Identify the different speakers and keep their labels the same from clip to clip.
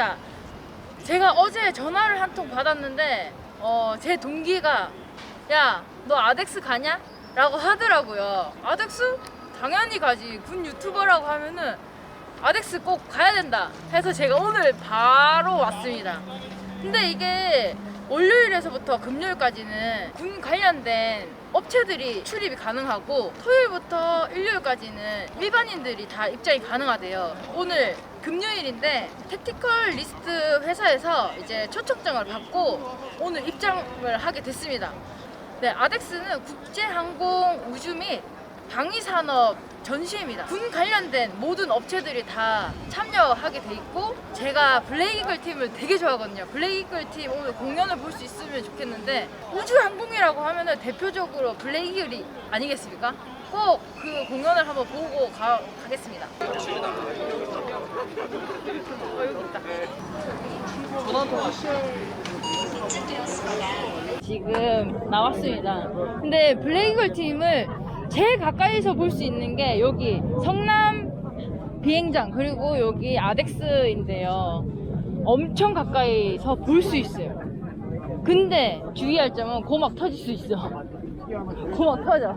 Speaker 1: 맞습니다. 제가 어제 전화를 한 통 받았는데 어, 제 동기가 야 너 아덱스 가냐? 라고 하더라고요. 아덱스? 당연히 가지. 군 유튜버라고 하면은 아덱스 꼭 가야 된다. 해서 제가 오늘 바로 왔습니다. 근데 이게 월요일에서부터 금요일까지는 군 관련된 업체들이 출입이 가능하고 토요일부터 일요일까지는 일반인들이 다 입장이 가능하대요. 오늘 금요일인데 택티컬 리스트 회사에서 이제 초청장을 받고 오늘 입장을 하게 됐습니다. 네, 아덱스는 국제항공 우주 및 방위산업 전시회입니다. 군 관련된 모든 업체들이 다 참여하게 돼 있고 제가 블레이글 팀을 되게 좋아하거든요. 블레이글 팀 오늘 공연을 볼 수 있으면 좋겠는데 우주항공이라고 하면 은 대표적으로 블레이글이 아니겠습니까? 꼭 그 공연을 한번 보고 가, 가겠습니다. 어, 여기 있다. 지금 나왔습니다. 근데 블레이글 팀을 제일 가까이서 볼 수 있는 게 여기 성남 비행장 그리고 여기 아덱스인데요. 엄청 가까이서 볼 수 있어요. 근데 주의할 점은 고막 터질 수 있어. 고막 터져.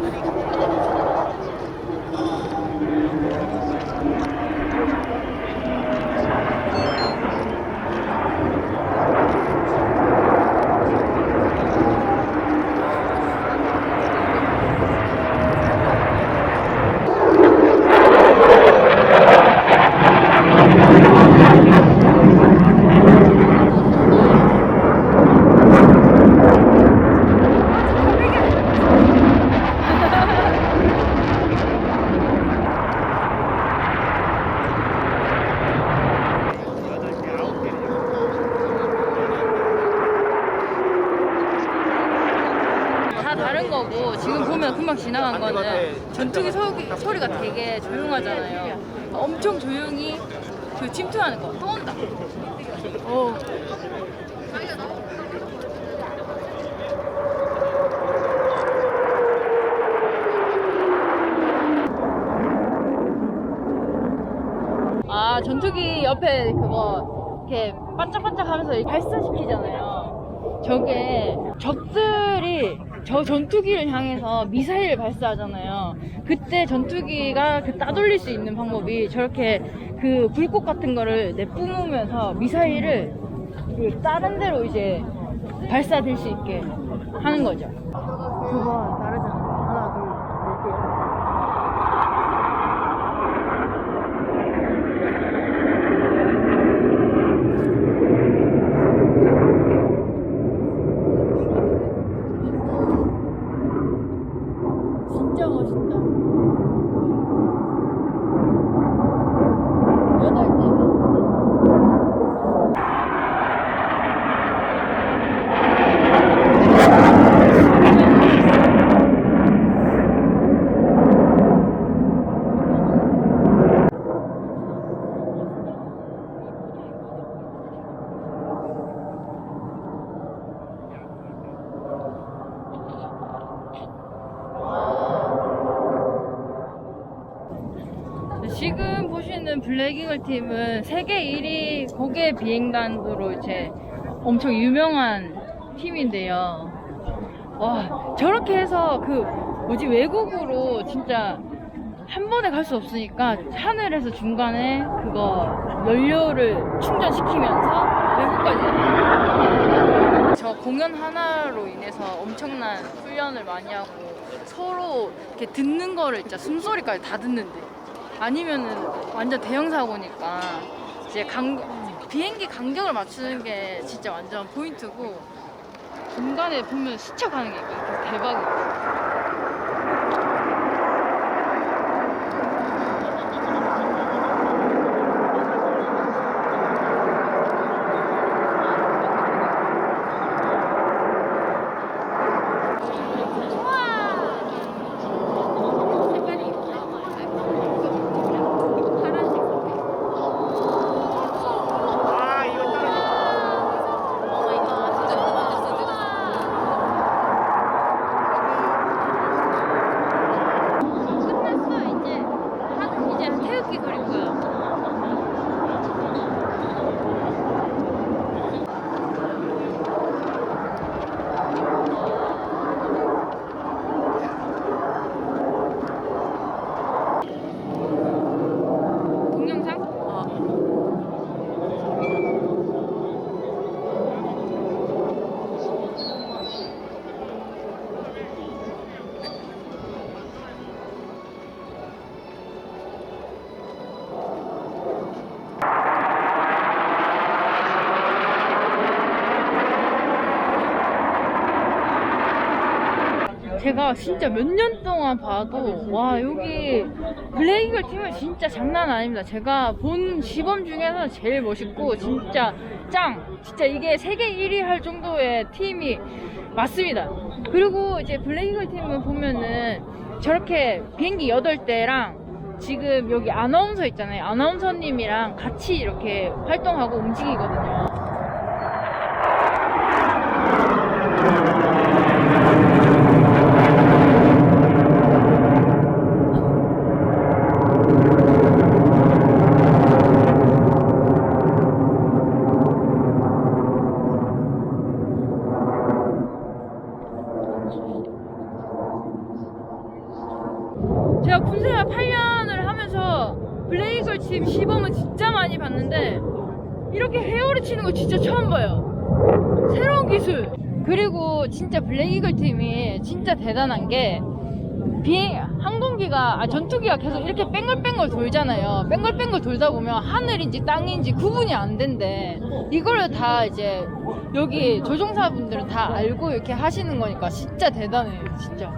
Speaker 1: 또 온다. 오. 아 전투기 옆에 그거 이렇게 반짝반짝하면서 발사시키잖아요. 저게 적들이 저 전투기를 향해서 미사일을 발사하잖아요. 그때 전투기가 그 따돌릴 수 있는 방법이 저렇게 그 불꽃 같은 거를 내뿜으면서 미사일을 그 다른 데로 이제 발사될 수 있게 하는 거죠. 그거 다르잖아요. 하나, 둘, 넷, 진짜 멋있다. 여덟 대. 지금 보시는 블랙이글 팀은 세계 1위 고개 비행단으로 이제 엄청 유명한 팀인데요. 와, 저렇게 해서 그 뭐지 외국으로 진짜 한 번에 갈 수 없으니까 하늘에서 중간에 그거 연료를 충전시키면서 외국까지 저 공연 하나로 인해서 엄청난 훈련을 많이 하고 서로 이렇게 듣는 거를 진짜 숨소리까지 다 듣는데 아니면은 완전 대형 사고니까 이제 간 비행기 간격을 맞추는 게 진짜 완전 포인트고 중간에 보면 스쳐가는 게 있거든요. 대박이에요. 제가 진짜 몇 년 동안 봐도 와 여기 블랙이글 팀은 진짜 장난 아닙니다. 제가 본 시범 중에서 제일 멋있고 진짜 짱! 진짜 이게 세계 1위 할 정도의 팀이 맞습니다. 그리고 이제 블랙이글 팀을 보면은 저렇게 비행기 8대랑 지금 여기 아나운서 있잖아요. 아나운서님이랑 같이 이렇게 활동하고 움직이거든요. 제가 군생활 8년을 하면서 블레이걸 팀 시범은 진짜 많이 봤는데 이렇게 헤어를 치는 거 진짜 처음 봐요. 새로운 기술. 그리고 진짜 블레이걸 팀이 진짜 대단한 게 비행 항공기가 아 전투기가 계속 이렇게 뺑글뺑글 돌잖아요. 뺑글뺑글 돌다 보면 하늘인지 땅인지 구분이 안 된대. 이거를 다 이제 여기 조종사분들은 다 알고 이렇게 하시는 거니까 진짜 대단해요, 진짜.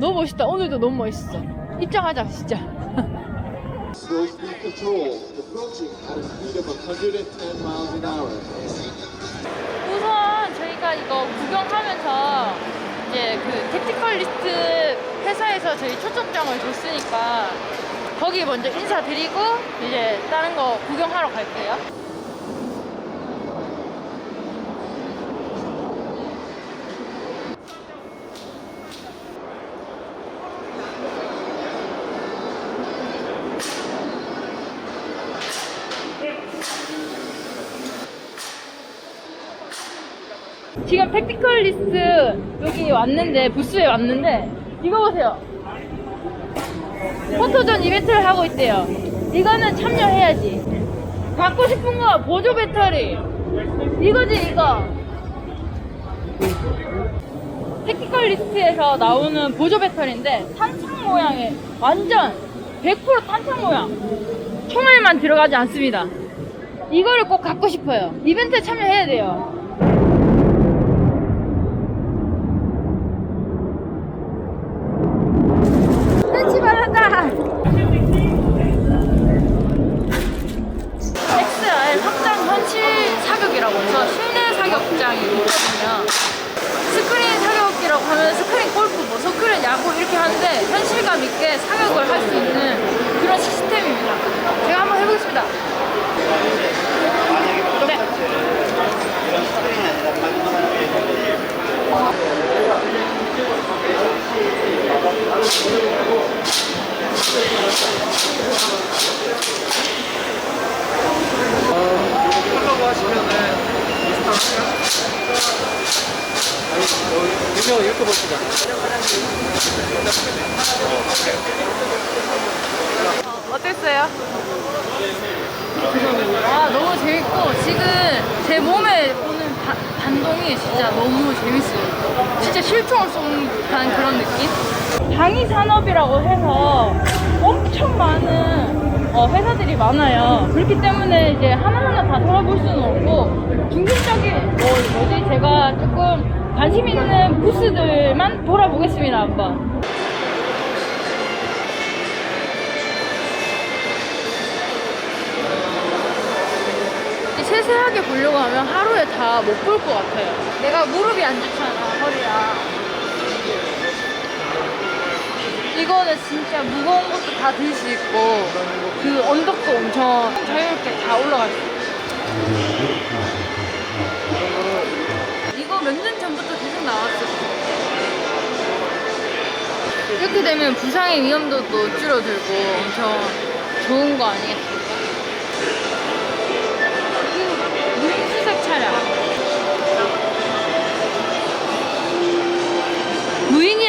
Speaker 1: 너무 멋있다. 오늘도 너무 멋있어. 입장하자, 진짜.
Speaker 2: Will be control approaching at a speed of 110 miles an hour.
Speaker 1: 우선 저희가 이거 구경하면서 이제 그 택티컬 리스트 회사에서 저희 초청장을 줬으니까 거기 먼저 인사드리고 이제 다른 거 구경하러 갈게요. 지금 택티컬 리스트 여기 왔는데 부스에 왔는데 이거 보세요. 포토존 이벤트를 하고 있대요. 이거는 참여해야지. 갖고 싶은 거 보조 배터리. 이거지 이거. 택티컬리스트에서 나오는 보조 배터리인데 탄창 모양의 완전 100% 탄창 모양. 총알만 들어가지 않습니다. 이거를 꼭 갖고 싶어요. 이벤트에 참여해야 돼요. 어땠어요? 아 너무 재밌고 지금 제 몸에 오는 바- 반동이 진짜 너무 재밌어요. 진짜 실총을 쏜다는 그런 느낌? 방위 산업이라고 해서 엄청 많은 어, 회사들이 많아요. 그렇기 때문에 이제 하나하나 다 돌아볼 수는 없고 중심적인 뭐 뭐지 제가 조금 관심 있는 부스들만 돌아보겠습니다 한번. 세세하게 보려고 하면 하루에 다 못 볼 것 같아요. 내가 무릎이 안 좋잖아, 허리야. 이거는 진짜 무거운 것도 다 들 수 있고, 그 언덕도 엄청 자유롭게 다 올라갈 수 있고. 이거 몇 년 전부터 계속 나왔었어. 이렇게 되면 부상의 위험도도 줄어들고 엄청 좋은 거 아니겠습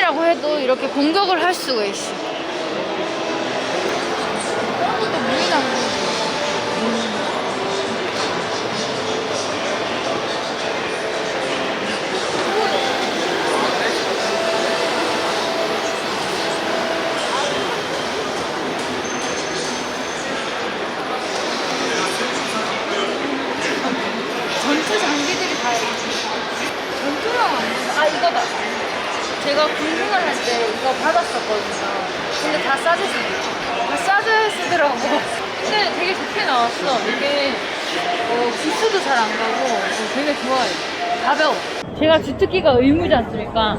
Speaker 1: 무인이라고 해도 이렇게 공격을 할 수가 있어. 이것도 무인한 거. 전투 장비들이 다 있어. 전투용 아닌가? 아 이거다. 제가 군생활 할 때 거 받았었거든요. 근데 다 싸게 쓰, 다 싸게 쓰더라고. 근데 되게 좋게 나왔어. 이게 어, 기수도 잘 안 가고 어, 되게 좋아요. 가벼워. 제가 주특기가 의무지 않습니까?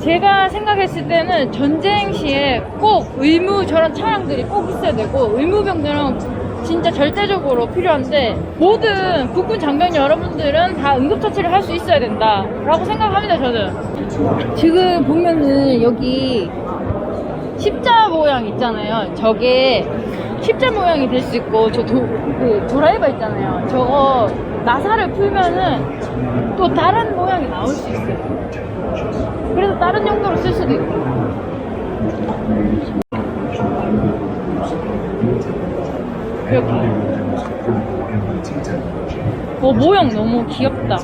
Speaker 1: 제가 생각했을 때는 전쟁 시에 꼭 의무 저런 차량들이 꼭 있어야 되고 의무병들은 진짜 절대적으로 필요한데 모든 국군 장병 여러분들은 다 응급처치를 할 수 있어야 된다라고 생각합니다 저는. 지금 보면은 여기 십자 모양 있잖아요. 저게 십자 모양이 될 수 있고 저 도, 그 드라이버 있잖아요. 저거 나사를 풀면은 또 다른 모양이 나올 수 있어요 그래서 다른 용도로 쓸 수도 있고. 이렇게. 어, 모양 너무 귀엽다.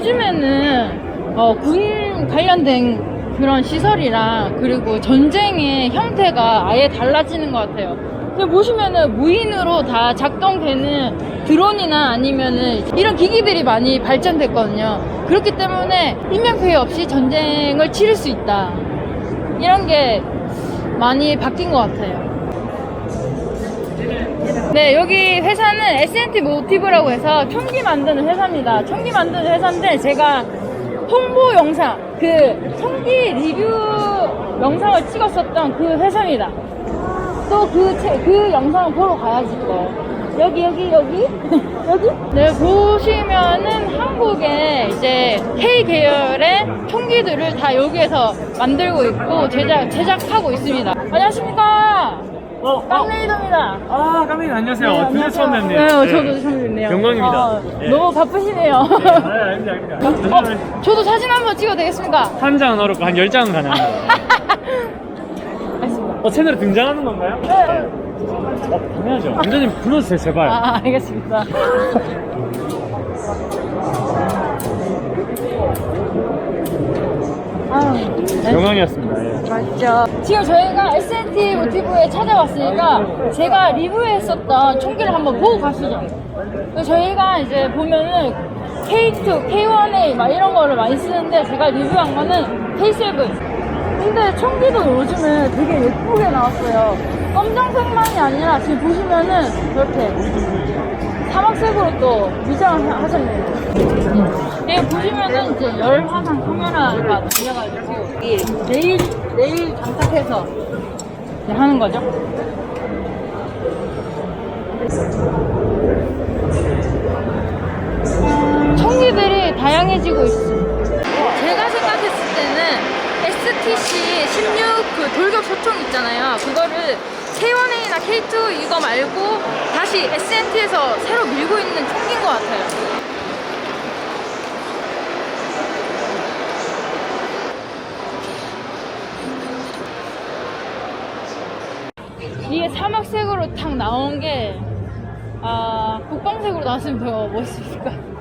Speaker 1: 요즘에는 어, 군 관련된 그런 시설이랑 그리고 전쟁의 형태가 아예 달라지는 것 같아요. 보시면은 무인으로 다 작동되는 드론이나 아니면은 이런 기기들이 많이 발전됐거든요. 그렇기 때문에 인명 피해 없이 전쟁을 치를 수 있다. 이런 게 많이 바뀐 것 같아요. 네, 여기 회사는 S&T 모티브라고 해서 총기 만드는 회사입니다. 총기 만드는 회사인데 제가 홍보 영상, 그 총기 리뷰 영상을 찍었었던 그 회사입니다. 또 그 그 영상을 보러 가야지 또. 여기 여기 여기 여기 네 보시면은 한국의 이제 K 계열의 총기들을 다 여기에서 만들고 있고 제작 제작하고 있습니다. 안녕하십니까?
Speaker 3: 어,
Speaker 1: 깡레이더입니다.
Speaker 3: 아, 깜짝이야. 안녕하세요. 드디어 처음 뵙네요.
Speaker 1: 네, 어, 저도 처음 뵙네요.
Speaker 3: 영광입니다.
Speaker 1: 어,
Speaker 3: 네.
Speaker 1: 너무 바쁘시네요.
Speaker 3: 아, 아닙니다, 아닙니다.
Speaker 1: 어, 저도 사진 한번 찍어도 되겠습니까?
Speaker 3: 한 장은 어렵고 한 열 장은 가능합니다.
Speaker 1: 알겠습니다.
Speaker 3: 어, 채널에 등장하는 건가요?
Speaker 1: 네, 네.
Speaker 3: 어, 당연하죠. 원장님 불러주세요, 제발.
Speaker 1: 아, 알겠습니다.
Speaker 3: 영광이었습니다. 예.
Speaker 1: 맞죠. 지금 저희가 SNT 모티브에 찾아왔으니까 제가 리뷰했었던 총기를 한번 보고 가시죠. 그래서 저희가 이제 보면은 K2, K1A 막 이런 거를 많이 쓰는데 제가 리뷰한 거는 K7. 근데 총기도 요즘에 되게 예쁘게 나왔어요. 검정색만이 아니라 지금 보시면은 이렇게 사막색으로 또 미장을 하셨네요. 여기 보시면은 이제 열 화상 카메라가 달려가지고 이 내일 내일 장착해서 이제 하는 거죠. 총기들이 다양해지고 있어. 제가 생각했을 때는 STC 16 그 돌격 소총 있잖아요. 그거를 K1A나 K2 이거 말고 다시 SNT에서 새로 밀고 있는 총기인 것 같아요. 이게 사막색으로 탁 나온 게, 아, 국방색으로 나왔으면 더 멋있을 것 같아요.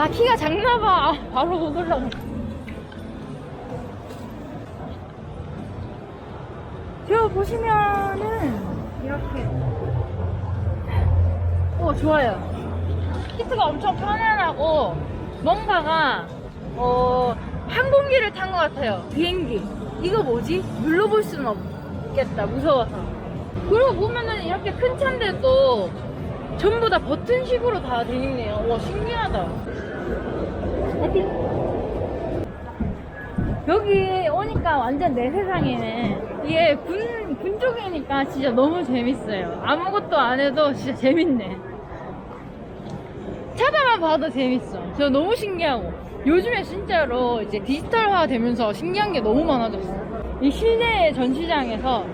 Speaker 1: 나 키가 작나봐. 아, 바로 못 올라가. 저 보시면은 이렇게. 오 좋아요. 시트가 엄청 편안하고 뭔가가 어 항공기를 탄 것 같아요. 비행기. 이거 뭐지? 눌러볼 수는 없겠다. 무서워서. 그리고 보면은 이렇게 큰 차인데도 전부 다 버튼식으로 다 돼 있네요. 와 신기하다. 여기 오니까 완전 내 세상이네. 이게 군, 군 쪽이니까 진짜 너무 재밌어요. 아무것도 안 해도 진짜 재밌네. 찾아만 봐도 재밌어. 저 너무 신기하고. 요즘에 진짜로 이제 디지털화 되면서 신기한 게 너무 많아졌어. 이 실내 전시장에서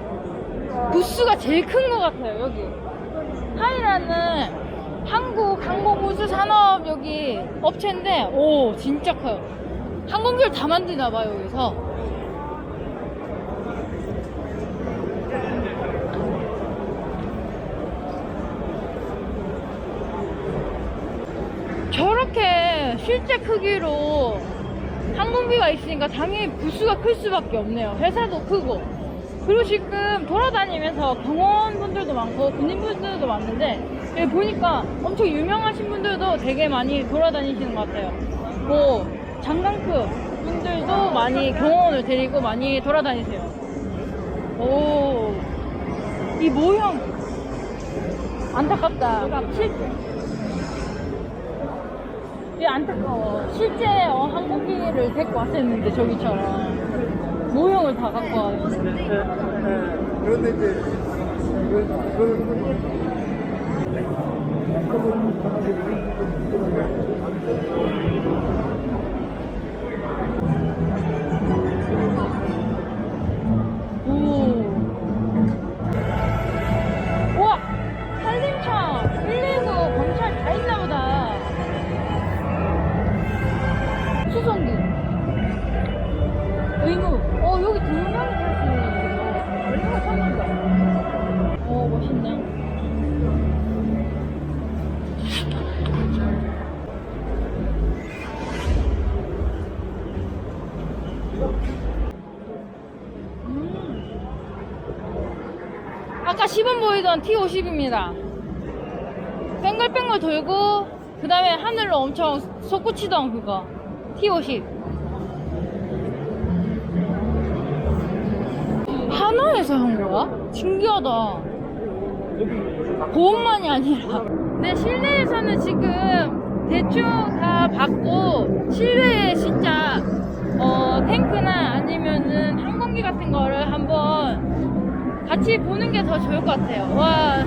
Speaker 1: 부스가 제일 큰 것 같아요, 여기. 하이라는 한국 항공우주 산업 여기 업체인데, 오, 진짜 커요. 항공기를 다 만드나 봐요, 여기서. 저렇게 실제 크기로 항공기가 있으니까 당연히 부수가 클 수밖에 없네요. 회사도 크고. 그리고 지금 돌아다니면서 경호원분들도 많고 군인분들도 많은데 여기 보니까 엄청 유명하신 분들도 되게 많이 돌아다니시는 것 같아요. 뭐 장강급 분들도 많이 경호원을 데리고 많이 돌아다니세요. 오, 이 모형 안타깝다. 실제 이 안타까워. 실제 어, 항공기를 데리고 왔었는데 저기처럼 모형을 다 갖고 와요.
Speaker 4: 그런데 이제 그, 그,
Speaker 1: 10원 보이던 T50입니다. 뺑글뺑글 돌고 그 다음에 하늘로 엄청 솟구치던 그거 T50. 하나에서 한 거야? 신기하다. 보험만이 아니라. 네, 실내에서는 지금 대충 다 받고 실내에 진짜 같이 보는 게 더 좋을 것 같아요. 와,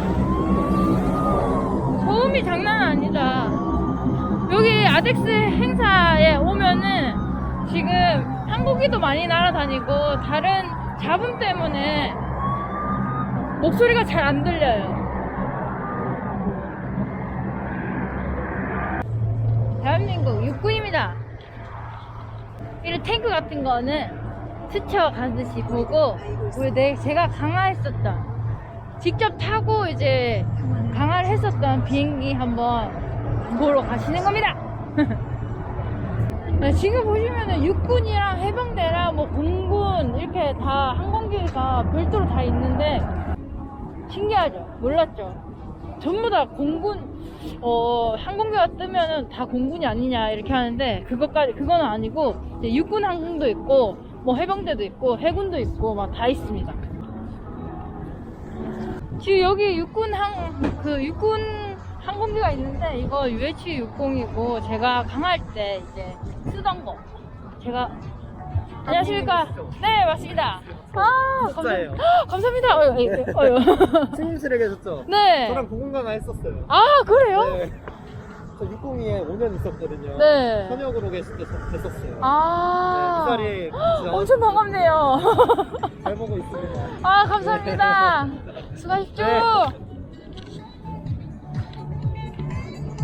Speaker 1: 소음이 장난 아니다. 여기 아덱스 행사에 오면은 지금 항공기도 많이 날아다니고 다른 잡음 때문에 목소리가 잘 안 들려요. 대한민국 육군입니다. 이런 탱크 같은 거는 스쳐가듯이 보고 우리 내 제가 강화했었던 직접 타고 이제 강화를 했었던 비행기 한번 보러 가시는 겁니다. 네, 지금 보시면은 육군이랑 해병대랑 뭐 공군 이렇게 다 항공기가 별도로 다 있는데 신기하죠? 몰랐죠? 전부 다 공군 어 항공기가 뜨면은 다 공군이 아니냐 이렇게 하는데 그것까지 그거는 아니고 육군 항공도 있고 뭐 해병대도 있고 해군도 있고 막 다 있습니다. 지금 여기 육군 항 그 육군 항공기가 있는데 이거 UH-60이고 제가 강할 때 이제 쓰던 거 제가 안녕하십니까 네 맞습니다 아
Speaker 4: 숫자예요.
Speaker 1: 감사, 감사합니다 어휴, 어휴, 어휴.
Speaker 4: 승무실에 계셨죠?
Speaker 1: 네.
Speaker 4: 저랑 공공강화 했었어요.
Speaker 1: 아 그래요?
Speaker 4: 네. 저 60에 5년 있었거든요.
Speaker 1: 네.
Speaker 4: 현역으로 계실 때 됐었어요.
Speaker 1: 아
Speaker 4: 네, 이 자리에 같이
Speaker 1: 엄청 반갑네요
Speaker 4: 잘 보고 있습니다.
Speaker 1: 아 감사합니다 수고하십시오
Speaker 4: 네.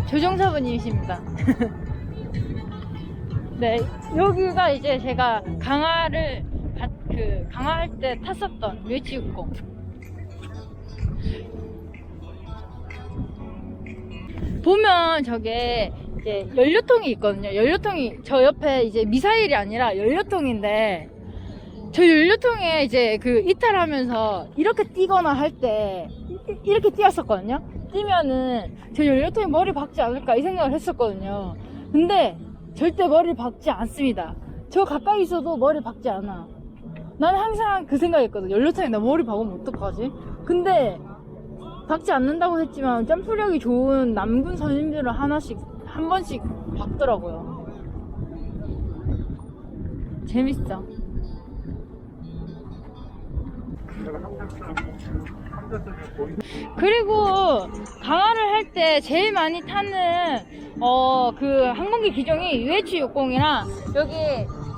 Speaker 1: 조종사분이십니다 네 여기가 이제 제가 강화를 가- 그 강화할 때 탔었던 멸치60 보면 저게 이제 연료통이 있거든요 연료통이 저 옆에 이제 미사일이 아니라 연료통인데 저 연료통에 이제 그 이탈하면서 이렇게 뛰거나 할 때 이렇게 뛰었었거든요. 뛰면은 저 연료통에 머리 박지 않을까 이 생각을 했었거든요. 근데 절대 머리를 박지 않습니다. 저 가까이 있어도 머리 박지 않아. 나는 항상 그 생각했거든. 연료통에 나 머리 박으면 어떡하지? 근데 박지 않는다고 했지만 점프력이 좋은 남군 선임들은 하나씩 한 번씩 박더라고요. 재밌어. 그리고 강화를 할 때 제일 많이 타는 어 그 항공기 기종이 UH-60이랑 여기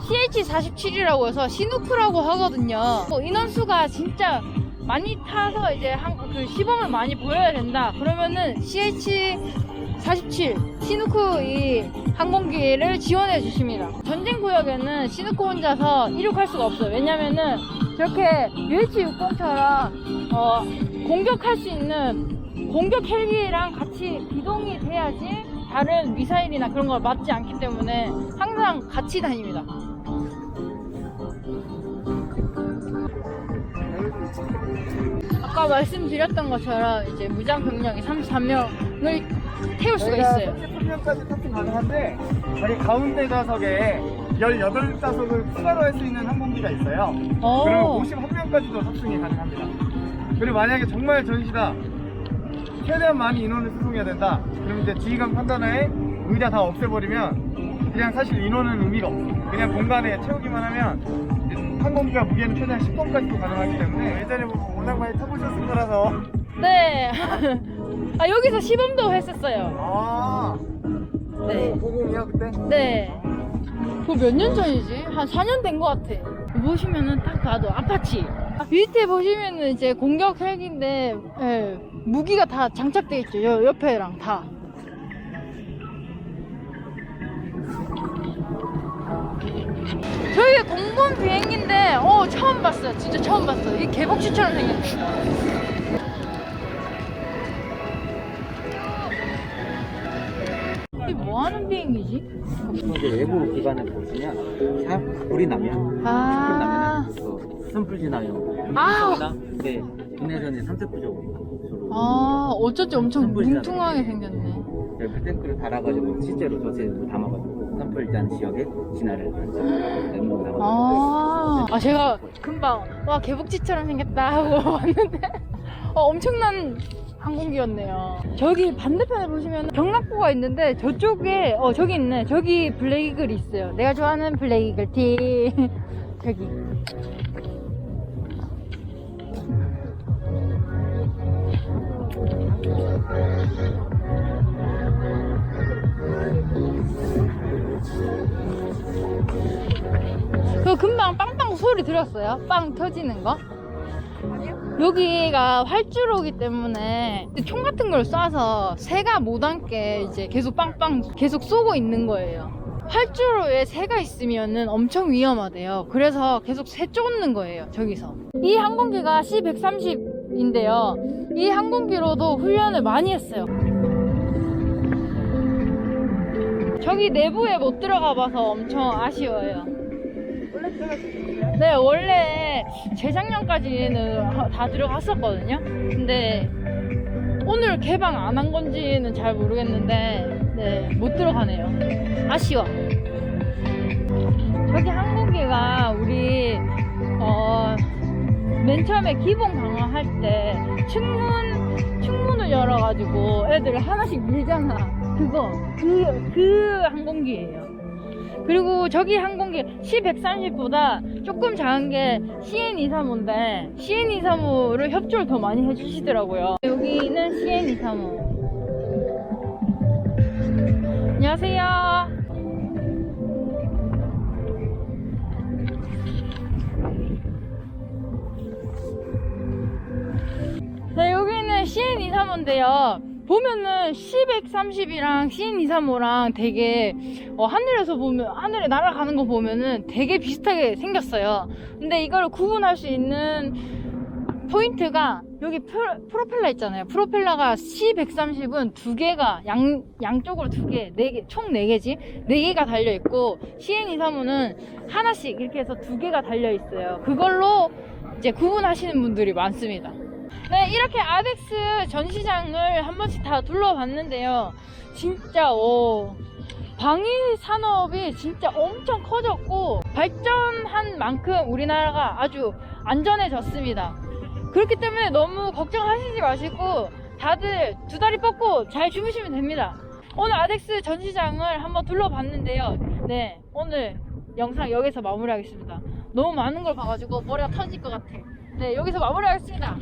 Speaker 1: CH-47이라고 해서 시누크라고 하거든요. 뭐 인원수가 진짜 많이 타서 이제 한, 그 시범을 많이 보여야 된다. 그러면은 CH-47 시누크 이 항공기를 지원해 주십니다. 전쟁 구역에는 시누크 혼자서 이륙할 수가 없어요. 왜냐면은 저렇게 UH-60처럼 어, 공격할 수 있는 공격 헬기랑 같이 기동이 돼야지 다른 미사일이나 그런 걸 맞지 않기 때문에 항상 같이 다닙니다. 아까 말씀드렸던 것처럼 이제 무장 병력이 33명을 태울 수가 있어요.
Speaker 5: 33명까지 탑승 가능한데 자기 가운데 좌석에 18좌석을 추가로 할 수 있는 항공기가 있어요.
Speaker 1: 어.
Speaker 5: 그러면 51명까지도 탑승이 가능합니다. 그리고 만약에 정말 전시가 최대한 많이 인원을 수송해야 된다. 그럼 이제 지휘관 판단하에 의자 다 없애버리면 그냥 사실 인원은 의미가 없어. 그냥 공간에 채우기만 하면 항공기가 무게는 최대한 10톤까지도 가능하기 때문에 예전에 보고 워낙 많이 타보셨을 거라서
Speaker 1: 네. 아 여기서 시범도 했었어요.
Speaker 5: 아
Speaker 1: 네.
Speaker 5: 고공이요 그때?
Speaker 1: 네. 그거 몇년 전이지? 한 4년 된 것 같아. 보시면은 딱 봐도 아파치. 아, 밑에 보시면은 이제 공격 헬기인데 예, 무기가 다 장착돼 있죠. 여, 옆에랑 다. 저희 공군 비행기인데 어 처음 봤어요. 진짜 처음 봤어요. 이 개복치처럼 생겼네. 이게 뭐 하는 비행기지?
Speaker 6: 이제 외부 기관을 보시면 사 불이 나면
Speaker 1: 아.
Speaker 6: 그 선풀지 나요.
Speaker 1: 아.
Speaker 6: 이쪽이나 네 국내선의 삼색부적으로
Speaker 1: 아, 어쩐지 엄청. 뭉퉁하게 생겼네.
Speaker 6: 그 탱크를 달아가지고 실제로 저체로 담아가지고 선풀잔 지역에 진화를
Speaker 1: 아, 아 제가 금방 와 개복치처럼 생겼다 하고 왔는데 어, 엄청난 항공기였네요. 저기 반대편에 보시면 경락고가 있는데 저쪽에 어 저기 있네. 저기 블랙이글이 있어요. 내가 좋아하는 블랙이글 티 저기. 금방 빵빵 소리 들었어요? 빵 터지는 거? 여기가 활주로기 때문에 총 같은 걸 쏴서 새가 못 앉게 이제 계속 빵빵 계속 쏘고 있는 거예요. 활주로에 새가 있으면은 엄청 위험하대요. 그래서 계속 새 쫓는 거예요, 저기서. 이 항공기가 C-130인데요. 이 항공기로도 훈련을 많이 했어요. 저기 내부에 못 들어가 봐서 엄청 아쉬워요. 네, 원래 재작년까지는 다 들어갔었거든요. 근데 오늘 개방 안 한 건지는 잘 모르겠는데, 네, 못 들어가네요. 아쉬워. 저기 항공기가 우리, 어, 맨 처음에 기본 강화할 때 측문, 측문을 열어가지고 애들을 하나씩 밀잖아. 그거, 그, 그 항공기예요. 그리고 저기 항공기 C130보다 조금 작은 게 CN235인데 CN235를 협조를 더 많이 해주시더라고요. 여기는 CN235. 안녕하세요. 네, 여기는 CN235인데요. 보면은 C130이랑 CN235랑 되게 어, 하늘에서 보면 하늘에 날아가는 거 보면은 되게 비슷하게 생겼어요. 근데 이걸 구분할 수 있는 포인트가 여기 프로, 프로펠러 있잖아요. 프로펠러가 C130은 두 개가 양 양쪽으로 두 개, 네네 개지. 네 개가 달려 있고 CN235는 하나씩 이렇게 해서 두 개가 달려 있어요. 그걸로 이제 구분하시는 분들이 많습니다. 네, 이렇게 아덱스 전시장을 한 번씩 다 둘러봤는데요. 진짜, 오. 방위 산업이 진짜 엄청 커졌고, 발전한 만큼 우리나라가 아주 안전해졌습니다. 그렇기 때문에 너무 걱정하시지 마시고, 다들 두 다리 뻗고 잘 주무시면 됩니다. 오늘 아덱스 전시장을 한번 둘러봤는데요. 네, 오늘 영상 여기서 마무리하겠습니다. 너무 많은 걸 봐가지고 머리가 터질 것 같아. 네, 여기서 마무리하겠습니다.